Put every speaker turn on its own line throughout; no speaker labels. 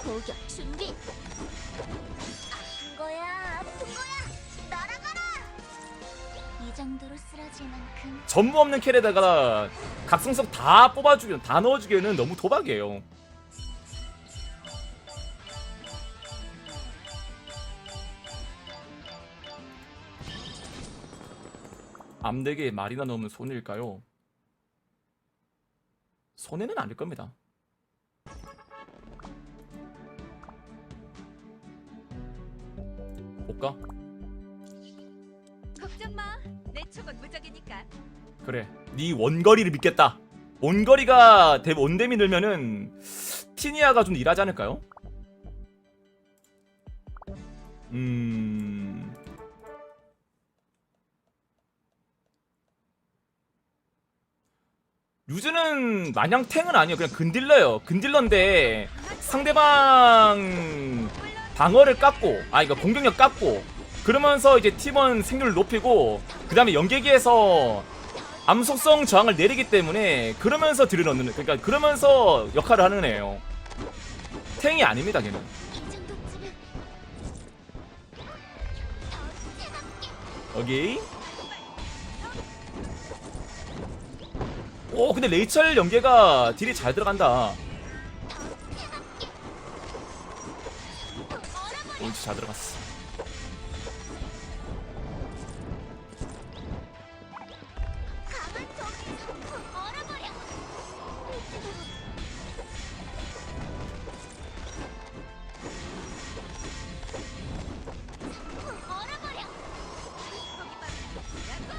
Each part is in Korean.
공격 준비. 아픈 거야, 아픈 거야. 날아가라. 이 정도로 쓰러질 만큼
전무 없는 킬에다가 각성석 다 뽑아주기는 다 넣어주기에는 너무 도박이에요. 암되게 말이나 넣으면 손일까요? 손해는 아닐 겁니다. 볼까?
걱정 마. 내 촉은 무적이니까.
그래 네 원거리를 믿겠다 원거리가 대 원댐이 늘면은 티니아가 좀 일하지 않을까요? 음... 유즈는 마냥 탱은 아니에요 그냥 근딜러예요 근딜러인데 상대방 방어를 깎고 아 그러니까 공격력 깎고 그러면서 이제 팀원 생률을 높이고 그 다음에 연계기에서 암속성 저항을 내리기 때문에 그러면서 딜을 넣는 그러니까 그러면서 역할을 하는 애예요. 탱이 아닙니다 걔는. 여기. 오 근데 레이첼 연계가 딜이 잘 들어간다 옳지 잘 들어갔어.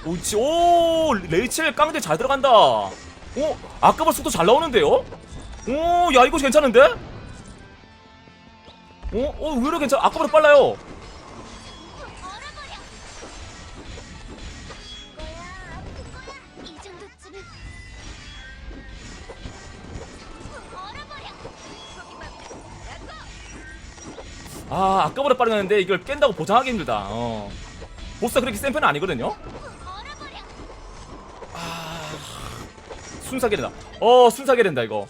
옳지 오 레이첼 깡대 잘 들어간다 오 아까보다 속도 잘 나오는데요? 오야 이거 괜찮은데? 오, 오 의외로 괜찮아? 아까보다 빨라요.
아
아까보다 빠르는데 이걸 깬다고 보장하기 힘들다. 어. 보스가 그렇게 센 편은 아니거든요?
얼어버려.
순사계 된다. 어 순사계 된다 이거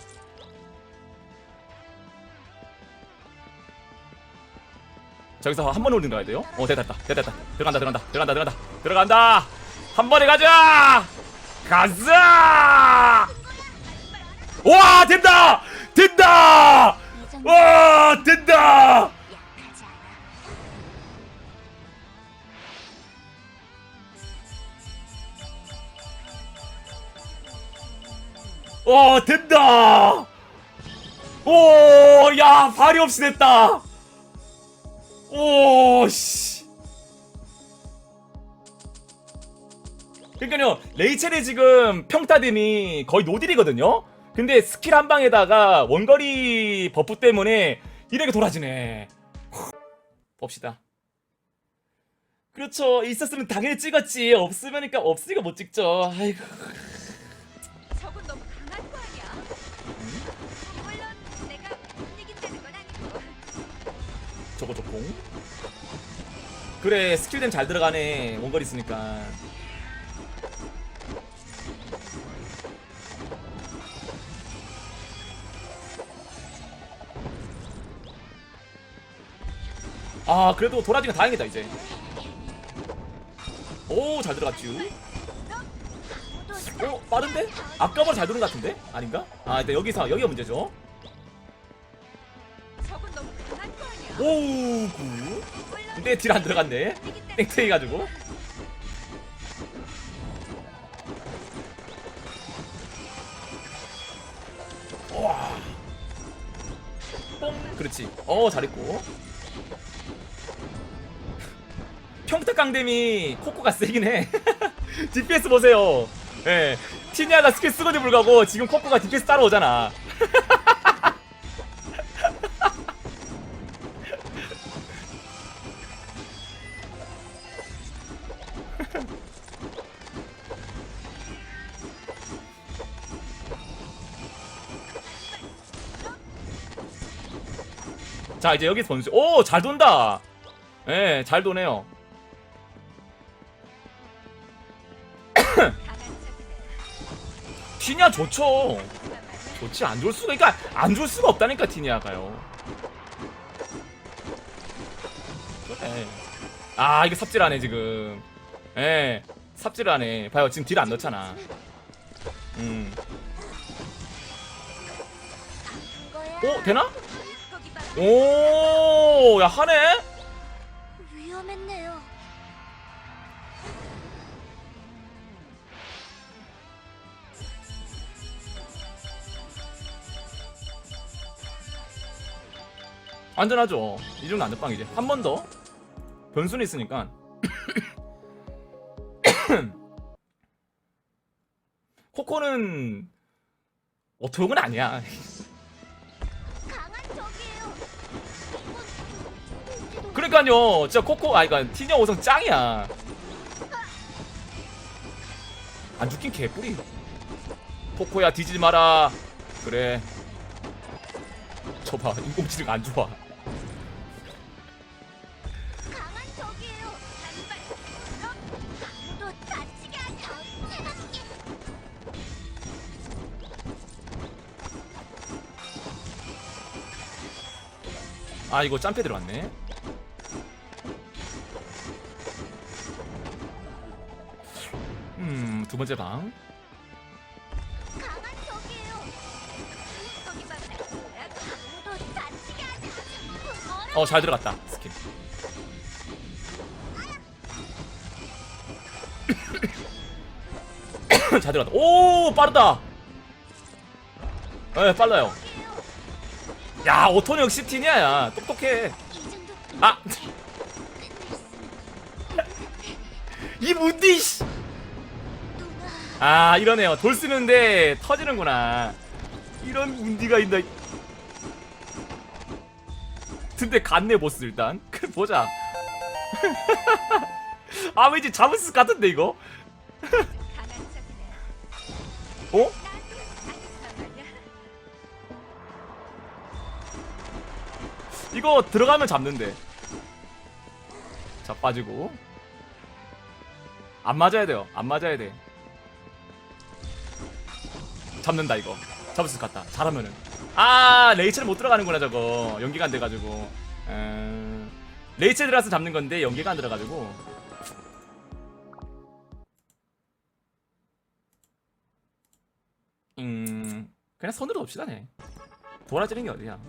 저기서 한 번에 올린 가야 돼요? 어 됐다 됐다 됐다. 들어간다 들어간다 들어간다 들어간다. 들어간다! 한 번에 가자! 가자! 와 된다! 된다! 와 된다. 와 된다! 오야 발이 없이 됐다 오 씨. 그러니까요 레이첼이 지금 평타됨이 거의 노딜이거든요? 근데 스킬 한 방에다가 원거리 버프 때문에 이렇게 돌아지네. 봅시다. 그렇죠. 있었으면 당연히 찍었지. 없으면니까 없으니까 못 찍죠. 아이고 저거 저공 그래 스킬댐 잘 들어가네 원거리 있으니까 아 그래도 도라지가 다행이다 이제 오 잘 들어갔지 어 빠른데? 아까보다 잘 도는 것 같은데? 아닌가? 아 일단 여기서 여기가 문제죠 오우 굿 근데 딜 안 들어갔네. 땡땡이 가지고. 와. 뽕. 그렇지. 어 잘했고. 평타 깡댐이 코코가 세긴 해. DPS 보세요. 예. 티니아가 스킬 쓰고도 불구하고 지금 코코가 DPS 따라오잖아 자 이제 여기 선수 오 잘 돈다. 예잘 도네요. 티냐 좋죠. 좋지 안 좋을 수가 그러니까 안 좋을 수가 없다니까 티냐가요. 그래. 아 이거 삽질하네 지금. 예 삽질하네. 봐요 지금 딜 안 넣잖아. 음. 오, 되나? 오야 하네?
위험했네요.
안전하죠 이 정도 안전빵이지 한 번 더 변수는 있으니까 코코는 어토용은 아니야 그러니까요 진짜 코코 아 그니까 티녀 오성 짱이야. 안 죽긴 개뿌리 코코야 뒤지지 마라. 그래. 저봐 인공지능 안 좋아. 아 이거 짬패 들어왔네 두 번째 방. 어 잘 들어갔다 스킬 잘 들어갔다. 오 빠르다. 에 빨라요. 야 오토는 역시 티니아야. 똑똑해. 아! 이 문디 씨! 아 이러네요. 돌 쓰는데 터지는구나. 이런 문디가 있나? 근데 갔네 보스 일단. 그 보자. 아 왠지 잡을 수 같은데 이거. 어? 이거 들어가면 잡는데. 자 빠지고. 안 맞아야 돼요. 안 맞아야 돼 잡는다 이거. 잡을 수 같다. 잘하면은. 아 레이첼은 못 들어가는구나 저거. 연기가 안 돼가지고. 음, 레이첼 들어가서 잡는 건데 연기가 안 들어가지고. 음 그냥 손으로 봅시다 네 도라지는 게 어디야